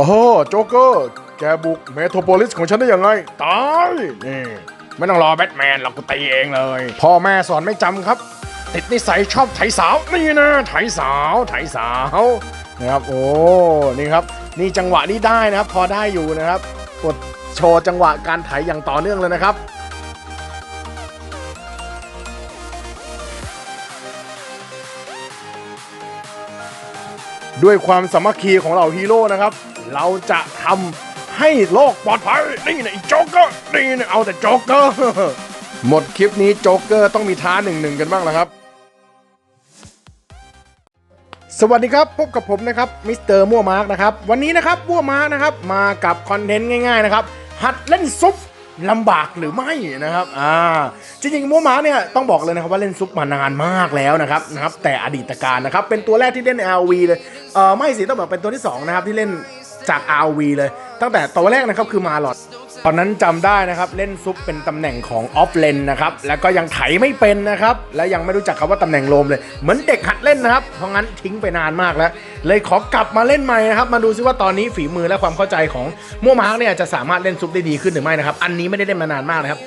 อ้โหโจ๊กเกอร์ แกบุกเมโทรโพลิสของฉันได้ยังไง ตายนี่ไม่ต้องรอแบทแมนหรอกกูตีเองเลย พ่อแม่สอนไม่จำครับ ติดนิสัยชอบไถสาว นี่นะไถสาวไถสาวนะครับโอ้นี่ครับ นี่จังหวะนี้ได้นะครับ พอได้อยู่นะครับกดโชว์จังหวะการไถอย่างต่อเนื่องเลยนะครับด้วยความสามัคคีของเหล่าฮีโร่นะครับ เราจะทำให้โลกปลอดภัยนี่นะไอ้โจ๊กเกอร์นี่นะเอาแต่โจ๊กเกอร์หมดคลิปนี้โจ๊กเกอร์ต้องมีท้าหนึ่งหนึ่งกันบ้างแล้วครับ สวัสดีครับพบกับผมนะครับมิสเตอร์มั่วมาร์กนะครับวันนี้นะครับมั่วมาร์กนะครับมากับคอนเทนต์ง่ายๆนะครับหัดเล่นซุปลำบากหรือไม่นะครับ อ่า จริงๆมัวมาเนี่ยต้องบอกเลยนะครับว่าเล่นซุปมานานมากแล้วนะครับนะครับ แต่อดีตการนะครับเป็นตัวแรกที่เล่น LV เลย เออไม่สิต้องบอกเป็นตัวที่สองนะครับที่เล่น จาก RV เลย ตั้งแต่ตัวแรกนะครับคือมาลอดตอนนั้นจำได้นะครับเล่นซุปเป็นตำแหน่งของออฟเลนนะครับแล้วก็ยังไถไม่เป็นนะครับและยังไม่รู้จักคำว่าตำแหน่งโลมเลย เหมือนเด็กหัดเล่นนะครับ เพราะงั้นทิ้งไปนานมากแล้ว เลยขอกลับมาเล่นใหม่นะครับมาดูซิว่าตอนนี้ฝีมือและความเข้าใจของมั่วมาร์กเนี่ยจะสามารถเล่นซุปได้ดีขึ้นหรือไม่นะครับอันนี้ไม่ได้เล่นมานานมากนะครับ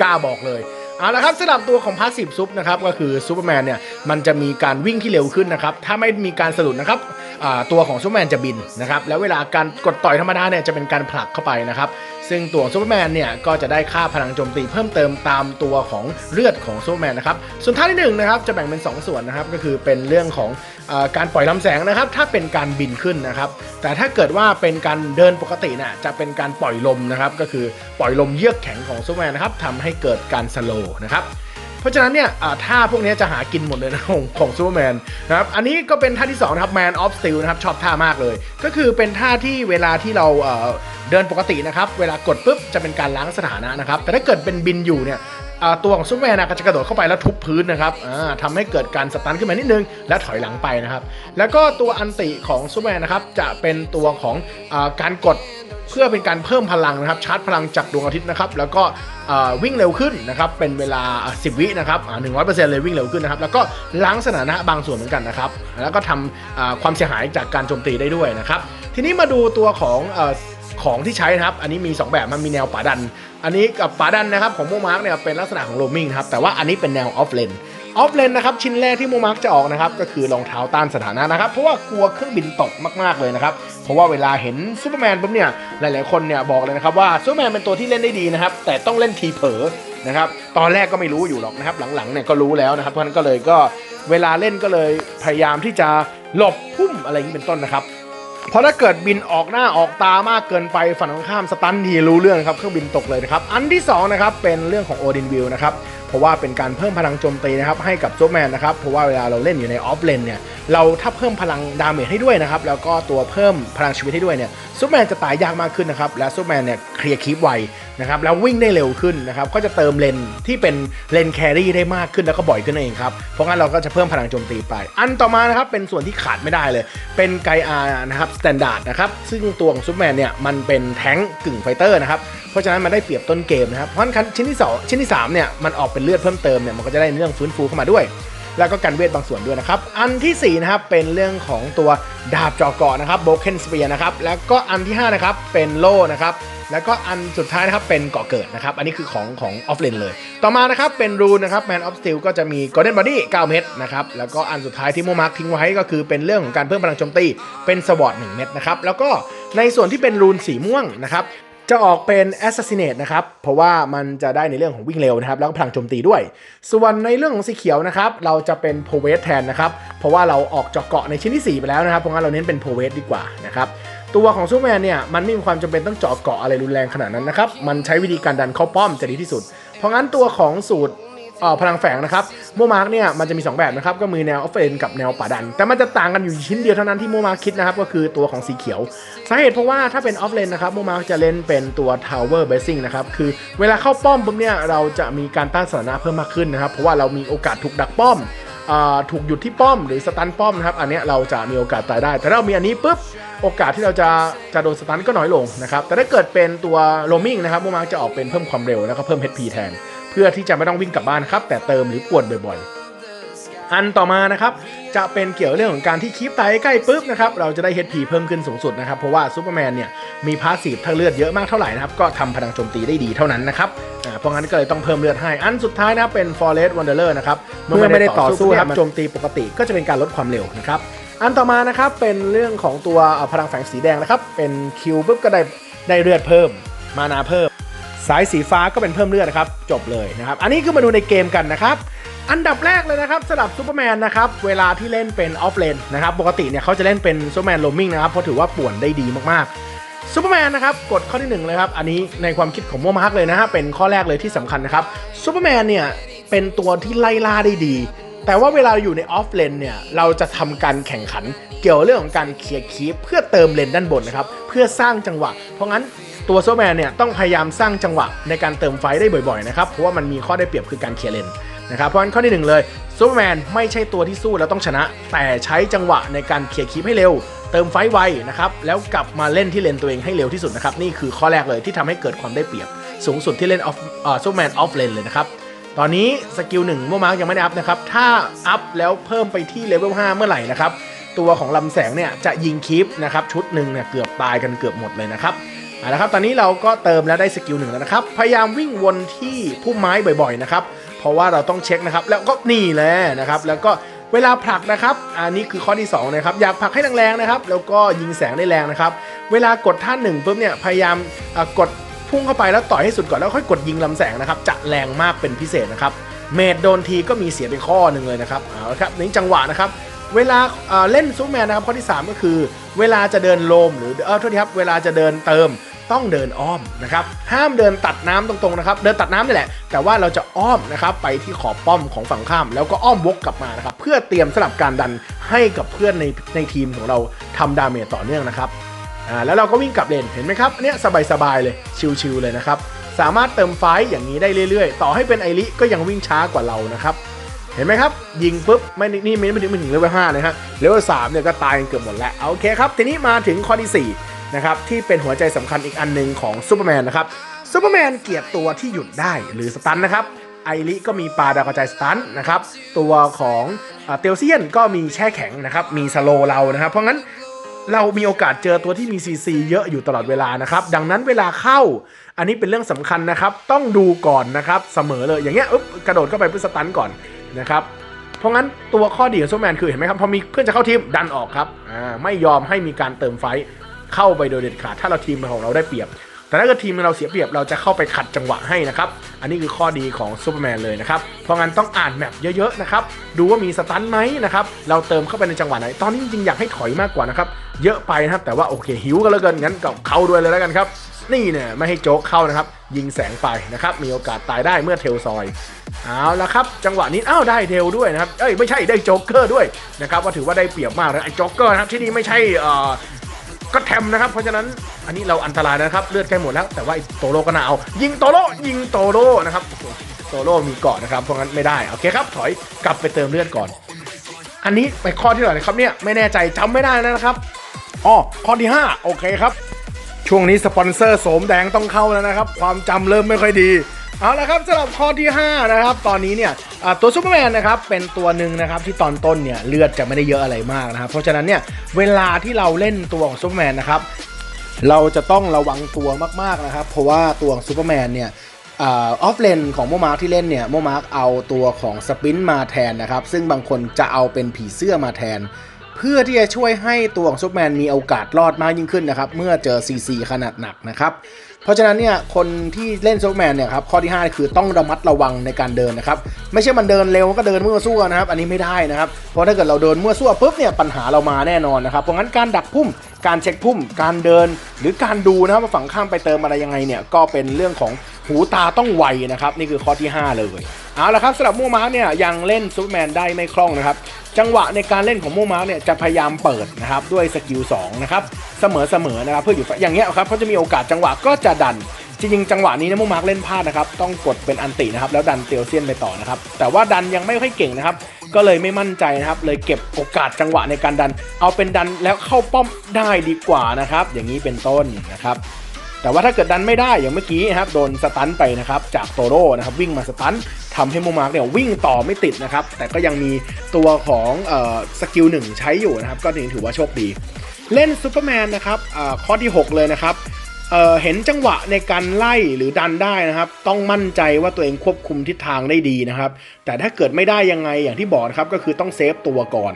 กล้าบอกเลยเอาละครับสำหรับตัวของพาสซีฟซุปนะครับก็คือซูเปอร์แมนเนี่ยมันจะมีการวิ่งที่เร็วขึ้นนะครับถ้าไม่มีการสะดุดนะครับ ตัวของซูเปอร์แมนจะบินนะครับแล้วเวลาการกดต่อยธรรมดาเนี่ยจะเป็นการผลักเข้าไปนะครับซึ่งตัวซูเปอร์แมนเนี่ยก็จะได้ค่าพลังโจมตีเพิ่มเติมตามตัวของเลือดของซูเปอร์แมนนะครับส่วนท่าที่หนึ่งนะครับจะแบ่งเป็น 2 ส่วนนะครับก็คือเป็นเรื่องของอการปล่อยลำแสงนะครับถ้าเป็นการบินขึ้นนะครับแต่ถ้าเกิดว่าเป็นการเดินปกติน่ะจะเป็นการปล่อยลมนะครับก็คือปล่อยลมเยือกแข็งของซูเปอร์แมนนะครับทำให้เกิดการสโลนะครับ เพราะฉะนั้นเนี่ยท่าพวกนี้จะหากินหมดเลยนะของของซูเปอร์แมนนะครับอันนี้ก็เป็นท่าที่2นะครับแมนออฟสติลนะครับชอบท่ามากเลย ก็คือเป็นท่าที่เวลาที่เราเดินปกตินะครับเวลากดปุ๊บจะเป็นการล้างสถานะนะครับแต่ถ้าเกิดเป็นบินอยู่เนี่ย ตัวของซูเปอร์แมนก็จะกระโดดเข้าไปแล้วทุบพื้นนะครับอ่าทำให้เกิดการสตันขึ้นมานิดนึง แล้วถอยหลังไปนะครับ แล้วก็ตัวอันติของซูเปอร์แมนนะครับจะเป็นตัวของอการกดเพื่อเป็นการเพิ่มพลังนะครับชาร์จพลังจากดวงอาทิตย์นะครับแล้วก็วิ่งเร็วขึ้นนะครับเป็นเวลา 10 วินะครับหนึ่งร้อยเปอร์เซ็นต์เลยวิ่งเร็วขึ้นนะครับแล้วก็ล้างสถานะบางส่วนเหมือนกันนะครับแล้วก็ทำอ่าความเสียหายจากการโจมตีได้ด้วยนะครับทีนี้มาดูตัวของ ของที่ใช้นะครับ อันนี้มี 2 แบบมันมีแนวป่าดัน อันนี้กับป่าดันนะครับของโมมาร์กเนี่ยเป็นลักษณะของโรมิงครับแต่ว่าอันนี้เป็นแนวออฟเลนออฟเลนนะครับชิ้นแรกที่โมมาร์กจะออกนะครับก็คือรองเท้าต้านสถานะนะครับ เพราะว่ากลัวเครื่องบินตกมากๆเลยนะครับ เพราะว่าเวลาเห็นซูเปอร์แมนปุ๊บเนี่ยหลายๆคนเนี่ยบอกเลยนะครับว่าซูเปอร์แมนเป็นตัวที่เล่นได้ดีนะครับแต่ต้องเล่นทีเผลอนะครับตอนแรกก็ไม่รู้อยู่หรอกนะครับหลังๆเนี่ยก็รู้แล้วนะครับเพราะนั้นก็เลยก็เวลาเล่นก็เลยพยายามที่จะหลบพุ่มอะไรอย่างนี้เป็นต้นนะครับ เพราะถ้าเกิดบินออกหน้าออกตามากเกินไปฝั่งตรงข้ามสตันทีรู้เรื่องครับเครื่องบินตกเลยนะครับ อันที่2นะครับเป็นเรื่องของโอดินวิลนะครับเพราะว่าเป็นการเพิ่มพลังโจมตีนะครับให้กับโจแมนนะครับเพราะว่าเวลาเราเล่นอยู่ในออฟเลนเนี่ย เราถ้าเพิ่มพลังดาเมจให้ด้วยนะครับ แล้วก็ตัวเพิ่มพลังชีวิตให้ด้วยเนี่ยซูแมนจะตายยากมากขึ้นนะครับ และซูแมนเนี่ยเคลียร์คีปไวนะครับ แล้ววิ่งได้เร็วขึ้นนะครับ ก็จะเติมเลนที่เป็นเลนแครี่ได้มากขึ้นแล้วก็บ่อยขึ้นเองครับ เพราะงั้นเราก็จะเพิ่มพลังโจมตีไป อันต่อมานะครับ เป็นส่วนที่ขาดไม่ได้เลย เป็นไกอาร์นะครับสแตนดาร์ดนะครับ ซึ่งตัวของซูแมนเนี่ยมันเป็นแท้งกึ่งไฟเตอร์นะครับ เพราะฉะนั้นมันได้เปรียบต้นเกมนะครับ เพราะฉะนั้นชิ้นที่สองชิ้นที่สามเนี่ยมันออกเป็นเลือดเพิ่มเติมเนี่ยมันก็จะได้เรื่องฟื้นฟูเข้ามาด้วย แล้วก็กันเวทบางส่วนด้วยนะครับ อันทีสี่4นะครับเป็นเรื่องของตัวดาบจอเกาะนะครับโบเคนสเปียนะครับแล้วก็อันที่5นะครับเป็นโล่นะครับแล้วก็อันสุดท้ายนะครับเป็นเกาะเกิดนะครับ อันนี้คือของของออฟเลนเลย ต่อมานะครับเป็นรูนนะครับแมนออฟสตีลก็จะมีกอเด้นบอดี้9เม็ดนะครับ แล้วก็อันสุดท้ายที่โมมาร์กทิ้งไว้ก็คือเป็นเรื่องของการเพิ่มพลังโจมตีเป็นสวอต1เม็ดนะครับ แล้วก็ในส่วนที่เป็นรูนสีม่วงนะครับ จะออกเป็น Assassinate นะครับ เพราะว่ามันจะได้ในเรื่องของวิ่งเร็วนะครับ แล้วก็พลังโจมตีด้วย ส่วนในเรื่องของสีเขียวนะครับ เราจะเป็น p o w e t แทนนะครับ เพราะว่าเราออกเจาะเกาะในชิ้นที่ 4 ไปแล้วนะครับ เพราะงั้นเราเน้นเป็น p o w e t ดีกว่านะครับ ตัวของซูเปอร์แมนเนี่ย มันไม่มีความจำเป็นต้องเจาะเกาะอะไรรุนแรงขนาดนั้นนะครับ มันใช้วิธีการดันเข้าป้อมจะดีที่สุด เพราะงั้นตัวของสูตร พลังแฝงนะครับโมมาร์กเนี่ยมันจะมี 2 แบบนะครับก็มีแนวออฟเฟนกับแนวป่าดัน แต่มันจะต่างกันอยู่ชิ้นเดียวเท่านั้นที่โมมาร์กคิดนะครับก็คือตัวของสีเขียวสาเหตุเพราะว่าถ้าเป็นออฟเลนนะครับโมมาร์กจะเล่นเป็นตัวทาวเวอร์เบสซิ่งนะครับคือเวลาเข้าป้อมปุ๊บเนี่ยเราจะมีการต้านสถานะเพิ่มมากขึ้นนะครับเพราะว่าเรามีโอกาสถูกดักป้อมอ่าถูกหยุดที่ป้อมหรือสตันป้อมนะครับอันนี้เราจะมีโอกาสตายได้ แต่ถ้าเรามีอันนี้ปุ๊บโอกาสที่เราจะจะโดนสตันก็น้อยลงนะครับแต่ถ้าเกิดเป็นตัวโรมิงนะครับโมมาร์กจะออกเป็นเพิ่มความเร็วแล้วก็เพิ่ม HP แทน พื่อที่จะไม่ต้องวิ่งกลับบ้านครับ แต่เติมหรือปวดบ่อยๆ อันต่อมานะครับ จะเป็นเกี่ยวเรื่องของการที่คีปตายใกล้ปุ๊บนะครับ เราจะได้ HP เพิ่มขึ้นสูงสุดนะครับ เพราะว่าซูเปอร์แมนเนี่ยมีพาสซีฟถ้าเลือดเยอะมากเท่าไหร่นะครับ ก็ทำพลังโจมตีได้ดีเท่านั้นนะครับอ่าเพราะงั้นก็เลยต้องเพิ่มเลือดให้ อันสุดท้ายนะครับเป็น Forest Wanderer นะครับ เมื่อไม่ได้ต่อสู้ครับโจมตีปกติก็จะเป็นการลดความเร็วนะครับอันต่อมานะครับเป็นเรื่องของตัวเอ่อพลังแฝงสีแดงนะครับ เป็นคิวปุ๊บก็ได้ได้เลือดเพิ่ม มานาเพิ่ม สายสีฟ้าก็เป็นเพิ่มเลือดนะครับ จบเลยนะครับ อันนี้คือมาดูในเกมกันนะครับ อันดับแรกเลยนะครับสำหรับซูเปอร์แมนนะครับ เวลาที่เล่นเป็นออฟเลนนะครับ ปกติเนี่ยเขาจะเล่นเป็นซูเปอร์แมนโรมิงนะครับ เพราะถือว่าป่วนได้ดีมากๆซูเปอร์แมนนะครับกดข้อที่หนึ่งเลยครับ อันนี้ในความคิดของโมมาร์กเลยนะฮะ เป็นข้อแรกเลยที่สำคัญนะครับซูเปอร์แมนเนี่ย เป็นตัวที่ไล่ล่าได้ดี แต่ว่าเวลาอยู่ในออฟเลนเนี่ย เราจะทำการแข่งขันเกี่ยวเรื่องของการเคลียร์คีปเพื่อเติมเลนด้านบนนะครับ เพื่อสร้างจังหวะ เพราะงั้น ตัวโซแมนเนี่ยต้องพยายามสร้างจังหวะในการเติมไฟได้บ่อยๆนะครับเพราะว่ามันมีข้อได้เปรียบคือการเคลียร์เลนนะครับเพราะฉะนั้นข้อที่หนึ่งเลยซูเปอร์แมนไม่ใช่ตัวที่สู้แล้วต้องชนะ แต่ใช้จังหวะในการเคลียร์คีปให้เร็ว เติมไฟไวนะครับแล้วกลับมาเล่นที่เลนตัวเองให้เร็วที่สุดนะครับนี่คือข้อแรกเลยที่ทำให้เกิดความได้เปรียบ สูงสุดที่เล่นออฟซูเปอร์แมนออฟเลนเลยนะครับตอนนี้สกิลหนึ่งโมมาร์กยังไม่ได้อัพนะครับถ้าอัพแล้วเพิ่มไปที่เลเวล5เมื่อไหร่นะครับตัวของลำแสงเนี่ยจะยิงคีปนะครับชุดหนึ่งเนี่ยเกือบตายกันเกือบหมดเลยนะครับ เอาละครับ ตอนนี้เราก็เติมแล้วได้สกิลหนึ่งแล้วนะครับ พยายามวิ่งวนที่พุ่มไม้บ่อยๆนะครับ เพราะว่าเราต้องเช็คนะครับ แล้วก็นี่แหละนะครับ แล้วก็เวลาผลักนะครับ อันนี้คือข้อที่สองนะครับ อยากผลักให้แรงๆนะครับ แล้วก็ยิงแสงได้แรงนะครับ เวลากดท่าหนึ่งปุ๊บเนี่ย พยายามกดพุ่งเข้าไปแล้วต่อยให้สุดก่อนแล้วค่อยกดยิงลำแสงนะครับ จะแรงมากเป็นพิเศษนะครับ เมดโดนทีก็มีเสียไปข้อหนึ่งเลยนะครับ เอาละครับในจังหวะนะครับเวลาเล่นซูแมนนะครับข้อที่ 3 ก็คือ เวลาจะเดินโลมหรือเออโทษทีครับเวลาจะเดินเติม ต้องเดินอ้อมนะครับ ห้ามเดินตัดน้ำตรงๆนะครับ เดินตัดน้ำนี่แหละ แต่ว่าเราจะอ้อมนะครับไปที่ขอบป้อมของฝั่งข้าม แล้วก็อ้อมวกกลับมานะครับ เพื่อเตรียมสำหรับการดันให้กับเพื่อนในในทีมของเราทำดาเมจต่อเนื่องนะครับอ่าแล้วเราก็วิ่งกลับเลนเห็นไหมครับอันเนี้ยสบายๆเลยชิวๆเลยนะครับสามารถเติมไฟอย่างนี้ได้เรื่อยๆ ต่อให้เป็นไอริก็ยังวิ่งช้ากว่าเรานะครับเห็นไหมครับ ยิงปุ๊บไม่นี่ไม่ไม่ถึงไม่ถึงเลเวลห้าเลยฮะเลเวลสามเนี่ยก็ตายกันเกือบหมดแล้วโอเคครับ ทีนี้มาถึงข้อที่ 4 นะครับที่เป็นหัวใจสำคัญอีกอันหนึ่งของซูเปอร์แมนนะครับซูเปอร์แมนเกียดตัวที่หยุดได้หรือสตันนะครับไอริก็มีปลาดาวกระจายสตันนะครับตัวของเตลเซียนก็มีแช่แข็งนะครับมีสโลเรานะครับ เพราะงั้นเรามีโอกาสเจอตัวที่มี CC เยอะอยู่ตลอดเวลานะครับ ดังนั้นเวลาเข้า อันนี้เป็นเรื่องสำคัญนะครับ ต้องดูก่อนนะครับเสมอเลยอย่างเงี้ยกระโดดเข้าไปเพื่อสตันก่อนนะครับเพราะงั้นตัวข้อดีของโซแมนคือเห็นไหมครับพอมีเพื่อนจะเข้าทีมดันออกครับไม่ยอมให้มีการเติมไฟ เข้าไปโดยเด็ดขาด ถ้าเราทีมของเราได้เปรียบ แต่ถ้าเกิดทีมเราเสียเปรียบเราจะเข้าไปขัดจังหวะให้นะครับ อันนี้คือข้อดีของซูเปอร์แมนเลยนะครับ เพราะงั้นต้องอ่านแมปเยอะๆนะครับ ดูว่ามีสตันไหมนะครับ เราเติมเข้าไปในจังหวะไหน ตอนนี้จริงๆอยากให้ถอยมากกว่านะครับ เยอะไปนะครับ แต่ว่าโอเคหิวกันแล้วกันงั้นก็เข้าด้วยเลยแล้วกันครับ นี่เนี่ยไม่ให้โจ๊กเข้านะครับ ยิงแสงไปนะครับ มีโอกาสตายได้เมื่อเทลซอยเอาละครับ จังหวะนี้อ้าวได้เทลด้วยนะครับ เอ้ยไม่ใช่ได้โจ๊กเกอร์ด้วยนะครับว่าถือว่าได้เปรียบมากเลยไอ้โจ๊กเกอร์นะครับที่นี่ไม่ใช่เอ่อ ก็แทมนะครับ เพราะฉะนั้นอันนี้เราอันตรายนะครับ เลือดใกล้หมดแล้ว แต่ว่าโตโร่ก็น่าเอา ยิงโตโร่ยิงโตโร่นะครับโตโร่มีเกาะนะครับ เพราะงั้นไม่ได้ โอเคครับ ถอยกลับไปเติมเลือดก่อน อันนี้ไปข้อที่เท่าไหร่ครับเนี่ย ไม่แน่ใจจำไม่ได้นะครับ อ๋อ ข้อที่ 5 โอเคครับ ช่วงนี้สปอนเซอร์โสมแดงต้องเข้าแล้วนะครับ ความจำเริ่มไม่ค่อยดี เอาละครับสำหรับข้อที่ 5 นะครับ ตอนนี้เนี่ยตัวซูเปอร์แมนนะครับเป็นตัวหนึ่งนะครับที่ตอนต้นเนี่ยเลือดจะไม่ได้เยอะอะไรมากนะครับเพราะฉะนั้นเนี่ยเวลาที่เราเล่นตัวของซูเปอร์แมนนะครับเราจะต้องระวังตัวมากๆนะครับ เพราะว่าตัวของซูเปอร์แมนเนี่ยออฟเลนของโมมาร์คที่เล่นเนี่ยโมมาร์คเอาตัวของสปินมาแทนนะครับ ซึ่งบางคนจะเอาเป็นผีเสื้อมาแทน เพื่อที่จะช่วยให้ตัวของซูเปอร์แมนมีโอกาสรอดมากยิ่งขึ้นนะครับ เมื่อเจอ CC ขนาดหนักนะครับ ราะฉะนั้นเนี่ยคนที่เล่นซูเปอร์แมนเนี่ยครับข้อที่ 5 คือต้องระมัดระวังในการเดินนะครับไม่ใช่มันเดินเร็วก็เดินมั่วซั่วนะครับอันนี้ไม่ได้นะครับเพราะถ้าเกิดเราเดินมั่วซั่วปุ๊บเนี่ยปัญหาเรามาแน่นอนนะครับเพราะงั้นการดักพุ่มการเช็คพุ่ม การเดิน หรือการดูนะครับว่าฝั่งข้ามไปเติมอะไรยังไงเนี่ยก็เป็นเรื่องของหูตาต้องไวนะครับนี่คือข้อที่ 5 เลยเอาละครับสำหรับมูมาร์กเนี่ยยังเล่นซูเปอร์แมนได้ไม่คล่องนะครับ จังหวะในการเล่นของมูมาร์กเนี่ยจะพยายามเปิดนะครับด้วยสกิล2นะครับเสมอๆนะครับเพื่ออยู่อย่างเงี้ยครับเขาจะมีโอกาสจังหวะก็จะดันจริงๆจังหวะนี้นะมูมาร์กเล่นพลาดนะครับต้องกดเป็นอันตินะครับแล้วดันเตียวเซียนไปต่อนะครับแต่ว่าดันยังไม่ค่อยเก่งนะครับก็เลยไม่มั่นใจนะครับเลยเก็บโอกาสจังหวะในการดัน เอาเป็นดันแล้วเข้าป้อมได้ดีกว่านะครับอย่างนี้เป็นต้นนะครับ แต่ว่าถ้าเกิดดันไม่ได้อย่างเมื่อกี้นะครับโดนสตันไปนะครับจากโตโร่นะครับวิ่งมาสตันทำให้โมมาร์กเนี่ยวิ่งต่อไม่ติดนะครับแต่ก็ยังมีตัวของออสกิลหนึ่งใช้อยู่นะครับก็ถือว่าโชคดี เล่นซูเปอร์แมนนะครับข้อที่ 6 เลยนะครับเเห็นจังหวะในการไล่หรือดันได้นะครับ ต้องมั่นใจว่าตัวเองควบคุมทิศทางได้ดีนะครับ แต่ถ้าเกิดไม่ได้ยังไงอย่างที่บอกนะครับก็คือต้องเซฟตัวก่อน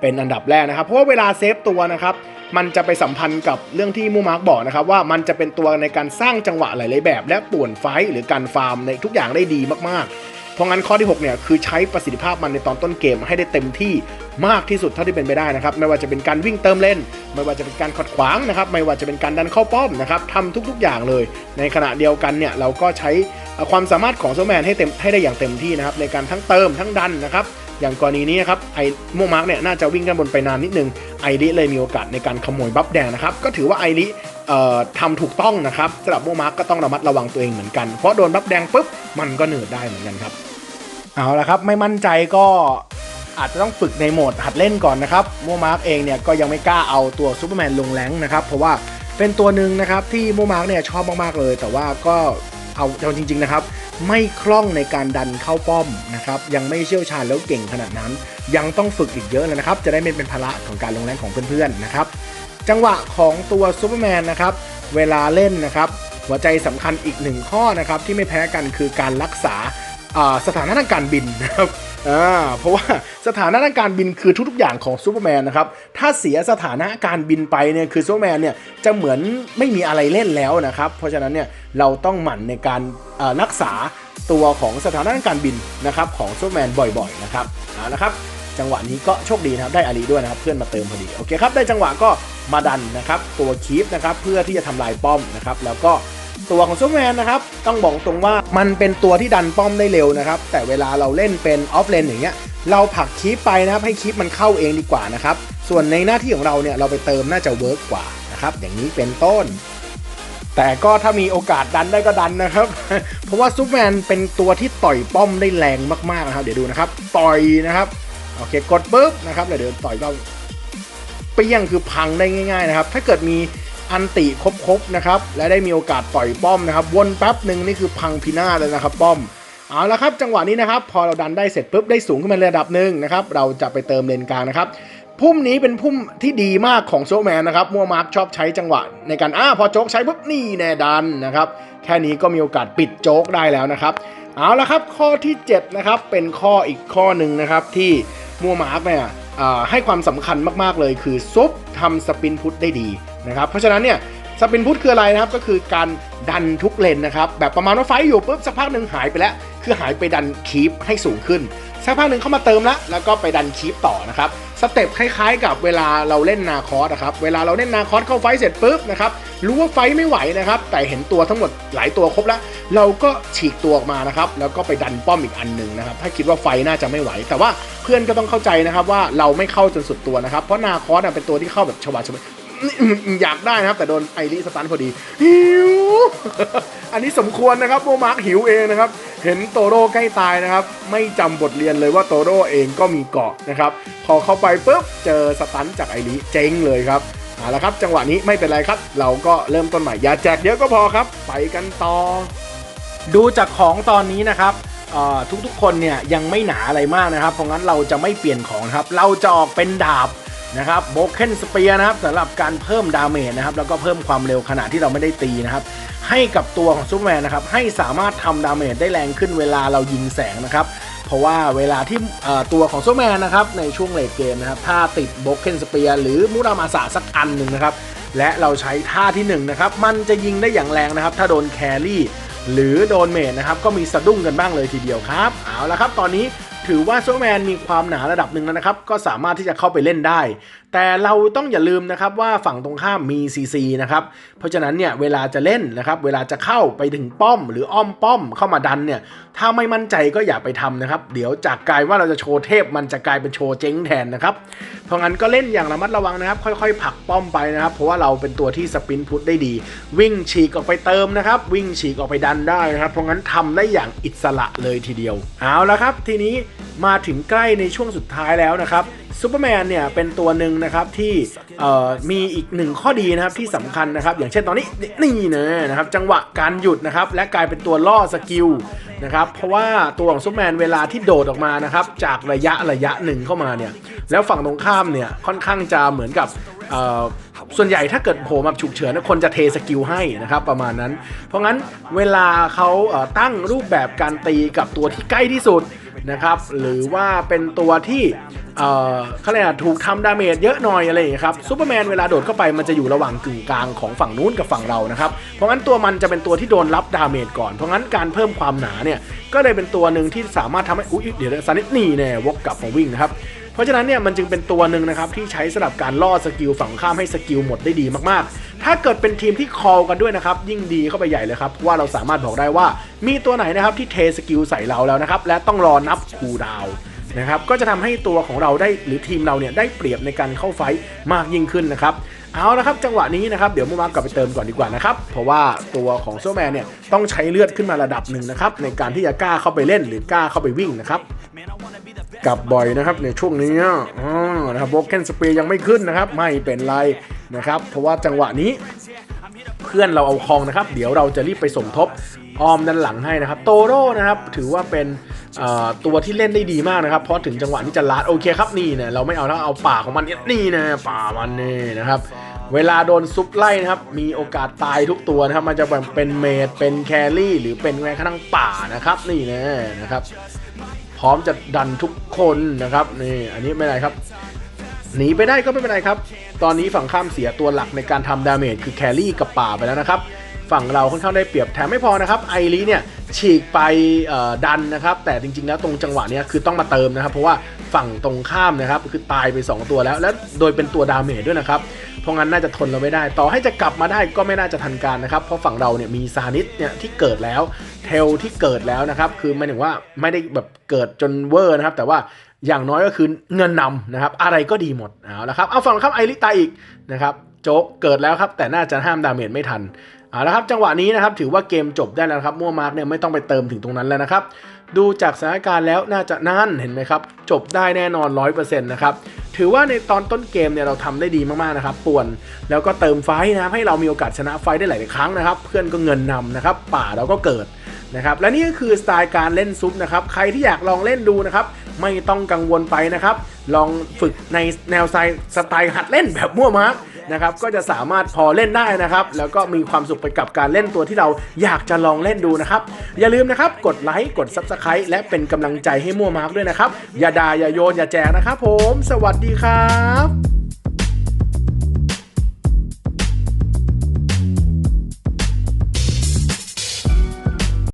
เป็นอันดับแรกนะครับ เพราะว่าเวลาเซฟตัวนะครับ มันจะไปสัมพันธ์กับเรื่องที่มูมาร์กบอกนะครับว่ามันจะเป็นตัวในการสร้างจังหวะหลายๆแบบ และป่วนไฟท์หรือการฟาร์มในทุกอย่างได้ดีมากๆ เพราะงั้นข้อที่6เนี่ยคือใช้ประสิทธิภาพมันในตอนต้นเกมให้ได้เต็มที่มากที่สุดเท่าที่เป็นไปได้นะครับไม่ว่าจะเป็นการวิ่งเติมเล่น ไม่ว่าจะเป็นการขัดขวางนะครับไม่ว่าจะเป็นการดันเข้าป้อมนะครับทำทุกๆอย่างเลย ในขณะเดียวกันเนี่ยเราก็ใช้ความสามารถของโซแมนให้เต็มให้ได้อย่างเต็มที่นะครับในการทั้งเติมทั้งดันนะครับ อย่างกรณีนี้ครับไอโมมาร์กเนี่ยน่าจะวิ่งกันบนไปนานนิดนึงไอริเลยมีโอกาสในการขโมยบัฟแดงนะครับก็ถือว่าไอริทำถูกต้องนะครับสำหรับโมมาร์กก็ต้องระมัดระวังตัวเองเหมือนกันเพราะโดนบัฟแดงปุ๊บมันก็เหนืดได้เหมือนกันครับเอาละครับไม่มั่นใจก็อาจจะต้องฝึกในโหมดหัดเล่นก่อนนะครับโมมาร์กเองเนี่ยก็ยังไม่กล้าเอาตัวซูเปอร์แมนลงแรงนะครับเพราะว่าเป็นตัวหนึ่งนะครับที่โมมาร์กเนี่ยชอบมากๆเลย แต่ว่าก็เอาจริงๆนะครับ ไม่คล่องในการดันเข้าป้อมนะครับยังไม่เชี่ยวชาญแล้วเก่งขนาดนั้น ยังต้องฝึกอีกเยอะเลยนะครับ จะได้ไม่เป็นภาระของการลงแรงของเพื่อนๆนะครับจังหวะของตัวซูเปอร์แมนนะครับเวลาเล่นนะครับหัวใจสำคัญอีกหนึ่งข้อนะครับที่ไม่แพ้กันคือการรักษาอ่าสถานะทางการบินนะครับ อ่าเพราะว่าสถานะทางการบินคือทุกๆอย่างของซูเปอร์แมนนะครับ ถ้าเสียสถานะการบินไปเนี่ยคือซูเปอร์แมนเนี่ยจะเหมือนไม่มีอะไรเล่นแล้วนะครับ เพราะฉะนั้นเนี่ยเราต้องหมั่นในการรักษาตัวของสถานะทางการบินนะครับของซูเปอร์แมนบ่อยๆนะครับเอาละครับจังหวะนี้ก็โชคดีนะครับได้อารีด้วยนะครับเพื่อนมาเติมพอดีโอเคครับได้จังหวะก็มาดันนะครับตัวคีฟนะครับเพื่อที่จะทำลายป้อมนะครับแล้วก็ ตัวของซูเปอร์แมนนะครับ ต้องบอกตรงว่ามันเป็นตัวที่ดันป้อมได้เร็วนะครับ แต่เวลาเราเล่นเป็นออฟเลนอย่างเงี้ยเราผลักคีฟไปนะครับให้คีฟมันเข้าเองดีกว่านะครับ ส่วนในหน้าที่ของเราเนี่ยเราไปเติมน่าจะเวิร์กกว่านะครับอย่างนี้เป็นต้น แต่ก็ถ้ามีโอกาสดันได้ก็ดันนะครับ เพราะว่าซูเปอร์แมนเป็นตัวที่ต่อยป้อมได้แรงมากๆนะครับ เดี๋ยวดูนะครับ ต่อยนะครับโอเคกดปุ๊บนะครับแล้วเดี๋ยวต่อยก็เปี้ยงคือพังได้ง่าย ๆ นะครับ ถ้าเกิดมี อันติครบๆนะครับ และได้มีโอกาสต่อยป้อมนะครับ วนแป๊บหนึ่งนี่คือพังพินาศเลยนะครับป้อม เอาละครับจังหวะนี้นะครับ พอเราดันได้เสร็จปุ๊บได้สูงขึ้นมาระดับหนึ่งนะครับ เราจะไปเติมเลนกลางนะครับพุ่มนี้เป็นพุ่มที่ดีมากของโซแมนนะครับ มัวมาร์คชอบใช้จังหวะ ในการอ้าพอโจ๊กใช้ปุ๊บนี่แน่ดันนะครับ แค่นี้ก็มีโอกาสปิดโจ๊กได้แล้วนะครับ เอาละครับข้อที่7นะครับเป็นข้ออีกข้อหนึ่งนะครับที่มัวมาร์กเนี่ยให้ความสำคัญมากๆเลยคือซุปทำสปินพุทได้ดี นะครับ เพราะฉะนั้นเนี่ยสปินพุทคืออะไรนะครับก็คือการดันทุกเลนนะครับแบบประมาณว่าไฟอยู่ปุ๊บสักพักหนึ่งหายไปแล้ว คือหายไปดันคีปให้สูงขึ้น สักพักหนึ่งเข้ามาเติมแล้ว แล้วก็ไปดันคีปต่อนะครับสเต็ปคล้ายๆ กับเวลาเราเล่นนาคอสนะครับเวลาเราเล่นนาคอสเข้าไฟเสร็จปุ๊บนะครับรู้ว่าไฟไม่ไหวนะครับแต่เห็นตัวทั้งหมดหลายตัวครบแล้ว เราก็ฉีกตัวออกมานะครับแล้วก็ไปดันป้อมอีกอันหนึ่งนะครับถ้าคิดว่าไฟน่าจะไม่ไหว แต่ว่าเพื่อนก็ต้องเข้าใจนะครับว่าเราไม่เข้าจนสุดตัวนะครับเพราะนาคอสเป็นตัวที่เข้าแบบชวาชวา อยากได้นะครับ แต่โดนไอริสตันพอดี หิว อันนี้สมควรนะครับโมมาร์กหิวเองนะครับ เห็นโตโร่ใกล้ตายนะครับ ไม่จำบทเรียนเลยว่าโตโร่เองก็มีเกาะนะครับ พอเข้าไปปุ๊บเจอสตันจากไอริเจ๊งเลยครับเอาละครับจังหวะนี้ไม่เป็นไรครับ เราก็เริ่มต้นใหม่อย่าแจกเยอะก็พอครับ ไปกันต่อ ดูจากของตอนนี้นะครับทุกๆคนเนี่ยยังไม่หนาอะไรมากนะครับ เพราะงั้นเราจะไม่เปลี่ยนของครับ เราจะออกเป็นดาบ นะครับโบเคนสเปียนะครับสำหรับการเพิ่มดาเมจนะครับแล้วก็เพิ่มความเร็วขณะที่เราไม่ได้ตีนะครับให้กับตัวของซูเปอร์แมนนะครับให้สามารถทำดาเมจได้แรงขึ้นเวลาเรายิงแสงนะครับเพราะว่าเวลาที่ตัวของซูเปอร์แมนนะครับในช่วงเลดเกมนะครับถ้าติดโบเคนสเปียหรือมูรามาสาสักอันหนึ่งนะครับและเราใช้ท่าที่1นงนะครับมันจะยิงได้อย่างแรงนะครับ ถ้าโดนแครี่หรือโดนเมจนะครับก็มีสะดุ้งกันบ้างเลยทีเดียวครับ เอาละครับตอนนี้ ถือว่าโซแมนมีความหนาระดับหนึ่งแล้วนะครับ ก็สามารถที่จะเข้าไปเล่นได้ แต่เราต้องอย่าลืมนะครับว่าฝั่งตรงข้ามมี CC นะครับ เพราะฉะนั้นเนี่ยเวลาจะเล่นนะครับ เวลาจะเข้าไปถึงป้อม หรืออ้อมป้อมเข้ามาดันเนี่ย ถ้าไม่มั่นใจก็อย่าไปทำนะครับ เดี๋ยวจากกลายว่าเราจะโชว์เทพมันจะกลายเป็นโชว์เจ๊งแทนนะครับ เพราะงั้นก็เล่นอย่างระมัดระวังนะครับ ค่อยๆผลักป้อมไปนะครับ เพราะว่าเราเป็นตัวที่สปินพุทได้ดี วิ่งฉีกออกไปเติมนะครับ วิ่งฉีกออกไปดันได้นะครับ เพราะงั้นทำได้อย่างอิสระเลยทีเดียว เอาละครับ ทีนี้มาถึงใกล้ในช่วงสุดท้ายแล้วนะครับซูเปอร์แมนเนี่ยเป็นตัวหนึ่งนะครับที่มีอีกหนึ่งข้อดีนะครับที่สำคัญนะครับ อย่างเช่นตอนนี้นี่นะนะครับจังหวะการหยุดนะครับและกลายเป็นตัวล่อสกิลนะครับเพราะว่าตัวของซูเปอร์แมนเวลาที่โดดออกมานะครับจากระยะระยะหนึ่งเข้ามาเนี่ยแล้วฝั่งตรงข้ามเนี่ยค่อนข้างจะเหมือนกับส่วนใหญ่ถ้าเกิดโผล่มาฉุกเฉินคนจะเทสกิลให้นะครับประมาณนั้น เพราะงั้นเวลาเขาตั้งรูปแบบการตีกับตัวที่ใกล้ที่สุด นะครับ หรือว่าเป็นตัวที่เขาเรียกอะไรถูกทำดาเมจเยอะหน่อยอะไรอย่างี้ครับซูเปอร์แมนเวลาโดดเข้าไปมันจะอยู่ระหว่างกึ่งกลางของฝั่งนู้นกับฝั่งเรานะครับ เพราะงั้นตัวมันจะเป็นตัวที่โดนรับดาเมจก่อน เพราะงั้นการเพิ่มความหนาเนี่ย ก็เลยเป็นตัวหนึ่งที่สามารถทำให้อุ้ยเดี๋ยวซานิสนี่แน่วกกลับมาวิ่งนะครับเพราะฉะนั้นเนี่ยมันจึงเป็นตัวหนึ่งนะครับที่ใช้สำหรับการล่อสกิลฝั่งข้ามให้สกิลหมดได้ดีมากๆ ถ้าเกิดเป็นทีมที่คอลกันด้วยนะครับ ยิ่งดีเข้าไปใหญ่เลยครับเพราะว่าเราสามารถบอกได้ว่ามีตัวไหนนะครับที่เทสกิลใส่เราแล้วนะครับ และต้องรอนับคูดาวนะครับ ก็จะทำให้ตัวของเราได้หรือทีมเราเนี่ยได้เปรียบในการเข้าไฟท์มากยิ่งขึ้นนะครับ เอาละครับจังหวะนี้นะครับเดี๋ยวมุมากลับไปเติมก่อนดีกว่านะครับ เพราะว่าตัวของโซแมนเนี่ยต้องใช้เลือดขึ้นมาระดับหนึ่งนะครับ ในการที่จะกล้าเข้าไปเล่นหรือกล้าเข้าไปวิ่งนะครับกลับบ่อยนะครับในช่วงนี้อ่านะครับโบเกนสเปรย์ยังไม่ขึ้นนะครับ ไม่เป็นไรนะครับ เพราะว่าจังหวะนี้ เพื่อนเราเอาคองนะครับ เดี๋ยวเราจะรีบไปสมทบออมด้านหลังให้นะครับ โตโร่นะครับ ถือว่าเป็น ตัวที่เล่นได้ดีมากนะครับเพราะถึงจังหวะที่จะลัดโอเคครับนี่เนี่ยเราไม่เอาแล้วเอาป่าของมันเนี่ยนี่นะป่ามันนี่นะครับเวลาโดนซุปไล่นะครับ มีโอกาสตายทุกตัวนะครับ มันจะแบบเป็นเมด เป็นแครี่ หรือเป็นแม้กระทั่งป่านะครับ นี่นะนะครับ พร้อมจะดันทุกคนนะครับ นี่ อันนี้ไม่ไรครับ หนีไปได้ก็ไม่เป็นไรครับ ตอนนี้ฝั่งข้ามเสียตัวหลักในการทำดาเมจคือแครี่กับป่าไปแล้วนะครับ ฝั่งเราค่อนข้างได้เปรียบแถมไม่พอนะครับไอรีเนี่ยฉีกไปดันนะครับ แต่จริง ๆ แล้วตรงจังหวะนี้คือต้องมาเติมนะครับ เพราะว่าฝั่งตรงข้ามนะครับคือตายไป 2 ตัวแล้ว และโดยเป็นตัวดาเมจด้วยนะครับ เพราะงั้นน่าจะทนเราไม่ได้ ต่อให้จะกลับมาได้ก็ไม่น่าจะทันการนะครับ เพราะฝั่งเราเนี่ยมีซานิสเนี่ยที่เกิดแล้วเทลที่เกิดแล้วนะครับ คือหมายถึงว่าไม่ได้แบบเกิดจนเวอร์นะครับ แต่ว่าอย่างน้อยก็คือเงินนำนะครับ อะไรก็ดีหมดเอาละครับเอาฝั่งครับไอริตายอีกนะครับโจ๊กเกิดแล้วครับแต่น่าจะห้ามดาเมจไม่ทัน เอาละครับจังหวะนี้นะครับถือว่าเกมจบได้แล้วครับมั่วมาร์กเนี่ยไม่ต้องไปเติมถึงตรงนั้นแล้วนะครับ ดูจากสถานการณ์แล้วน่าจะนั่นเห็นไหมครับ จบได้แน่นอน 100%นะครับถือว่าในตอนต้นเกมเนี่ยเราทำได้ดีมากๆนะครับป่วนแล้วก็เติมไฟนะครับให้เรามีโอกาสชนะไฟได้หลายๆครั้งนะครับ เพื่อนก็เงินนำนะครับ ป่าเราก็เกิดนะครับและนี่ก็คือสไตล์การเล่นซุปนะครับใครที่อยากลองเล่นดูนะครับไม่ต้องกังวลไปนะครับ ลองฝึกในแนวสไตล์สไตล์หัดเล่นแบบมั่วมาร์ก นะครับก็จะสามารถพอเล่นได้นะครับ แล้วก็มีความสุขไปกับการเล่นตัวที่เราอยากจะลองเล่นดูนะครับ อย่าลืมนะครับกดไลค์กด Subscribe และเป็นกำลังใจให้มั่วมาร์กด้วยนะครับ อย่าด่าอย่าโยนอย่าแจกนะครับผม สวัสดีครับ